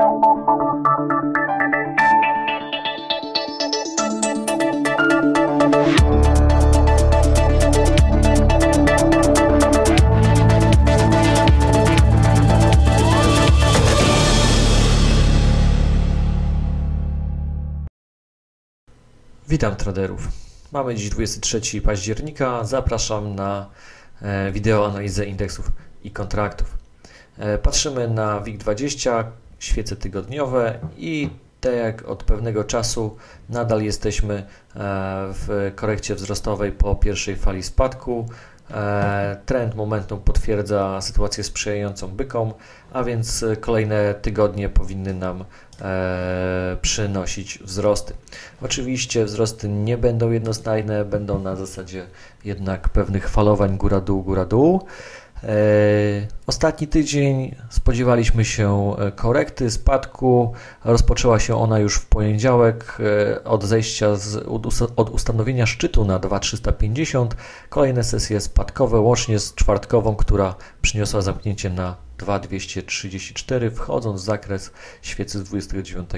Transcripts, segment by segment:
Witam traderów. Mamy dziś 23 października. Zapraszam na e, wideo analizę indeksów i kontraktów. E, patrzymy na WIG20, świece tygodniowe i tak jak od pewnego czasu nadal jesteśmy e, w korekcie wzrostowej po pierwszej fali spadku. Trend momentum potwierdza sytuację sprzyjającą bykom, a więc kolejne tygodnie powinny nam e, przynosić wzrosty. Oczywiście wzrosty nie będą jednostajne, będą na zasadzie jednak pewnych falowań góra-dół, góra-dół. E, ostatni tydzień spodziewaliśmy się e, korekty, spadku. Rozpoczęła się ona już w poniedziałek e, od zejścia z, od ustanowienia szczytu na 2350. Kolejne sesje spadkowe, łącznie z czwartkową, która przyniosła zamknięcie na 2234, wchodząc w zakres świecy z 29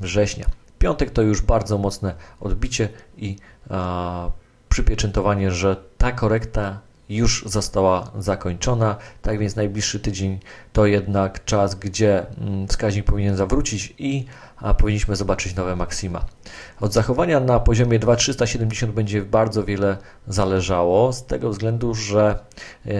września. Piątek to już bardzo mocne odbicie i a, przypieczętowanie, że ta korekta już została zakończona. Tak więc najbliższy tydzień to jednak czas, gdzie mm, wskaźnik powinien zawrócić i powinniśmy zobaczyć nowe maksima. Od zachowania na poziomie 2370 będzie bardzo wiele zależało, z tego względu, że e,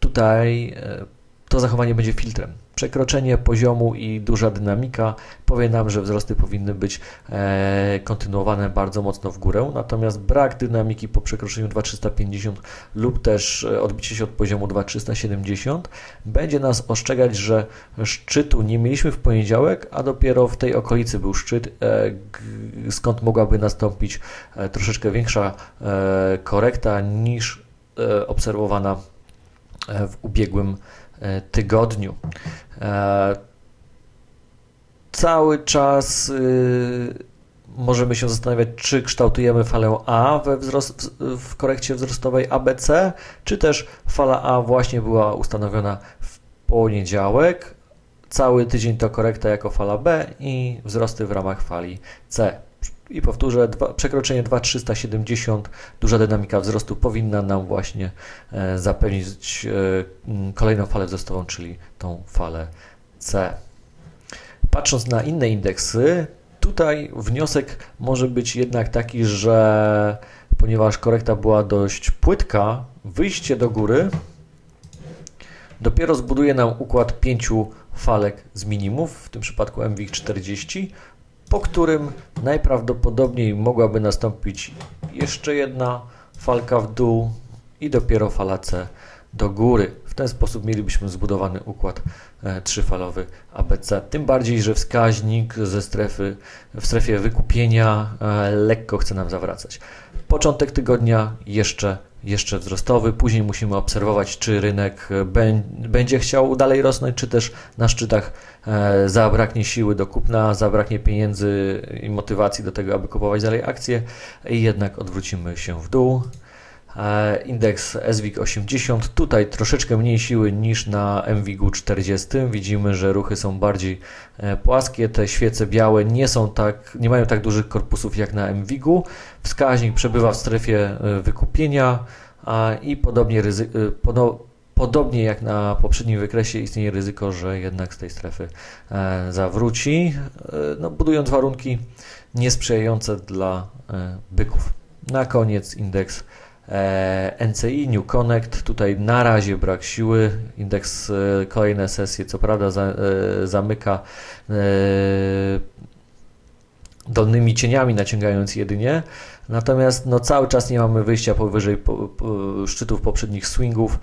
tutaj e, to zachowanie będzie filtrem. Przekroczenie poziomu i duża dynamika powie nam, że wzrosty powinny być e, kontynuowane bardzo mocno w górę, natomiast brak dynamiki po przekroczeniu 2350 lub też e, odbicie się od poziomu 2370 będzie nas ostrzegać, że szczytu nie mieliśmy w poniedziałek, a dopiero w tej okolicy był szczyt, e, skąd mogłaby nastąpić troszeczkę większa korekta niż obserwowana w ubiegłym E, tygodniu. E, cały czas y, możemy się zastanawiać, czy kształtujemy falę A we wzrost, w korekcie wzrostowej ABC, czy też fala A właśnie była ustanowiona w poniedziałek. Cały tydzień to korekta jako fala B i wzrosty w ramach fali C. I powtórzę, dwa, przekroczenie 2370, duża dynamika wzrostu powinna nam właśnie e, zapewnić e, kolejną falę wzrostową, czyli tą falę C. Patrząc na inne indeksy, tutaj wniosek może być jednak taki, że ponieważ korekta była dość płytka, wyjście do góry dopiero zbuduje nam układ pięciu falek z minimów, w tym przypadku MWIG40, po którym najprawdopodobniej mogłaby nastąpić jeszcze jedna falka w dół i dopiero fala C do góry. W ten sposób mielibyśmy zbudowany układ e, trzyfalowy ABC. Tym bardziej, że wskaźnik ze strefy, w strefie wykupienia e, lekko chce nam zawracać. Początek tygodnia jeszcze jeszcze wzrostowy. Później musimy obserwować, czy rynek będzie chciał dalej rosnąć, czy też na szczytach e, zabraknie siły do kupna, zabraknie pieniędzy i motywacji do tego, aby kupować dalej akcje i jednak odwrócimy się w dół. E, indeks SWIG 80, tutaj troszeczkę mniej siły niż na MWIG 40. Widzimy, że ruchy są bardziej e, płaskie, te świece białe nie są tak, nie mają tak dużych korpusów jak na MWIG-u. Wskaźnik przebywa w strefie e, wykupienia i podobnie, podobnie jak na poprzednim wykresie istnieje ryzyko, że jednak z tej strefy zawróci, no, budując warunki niesprzyjające dla byków. Na koniec indeks NCI, New Connect, tutaj na razie brak siły, indeks e, kolejne sesje co prawda e, zamyka dolnymi cieniami naciągając jedynie, natomiast no, cały czas nie mamy wyjścia powyżej po, po, szczytów poprzednich swingów,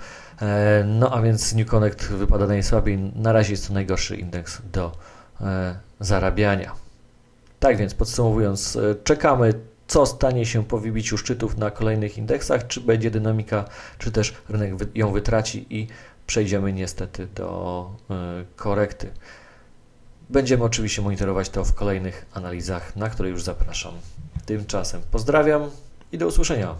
no a więc New Connect wypada najsłabiej, na razie jest to najgorszy indeks do zarabiania. Tak więc podsumowując, czekamy co stanie się po wybiciu szczytów na kolejnych indeksach, czy będzie dynamika, czy też rynek ją wytraci i przejdziemy niestety do e, korekty. Będziemy oczywiście monitorować to w kolejnych analizach, na które już zapraszam. Tymczasem pozdrawiam i do usłyszenia.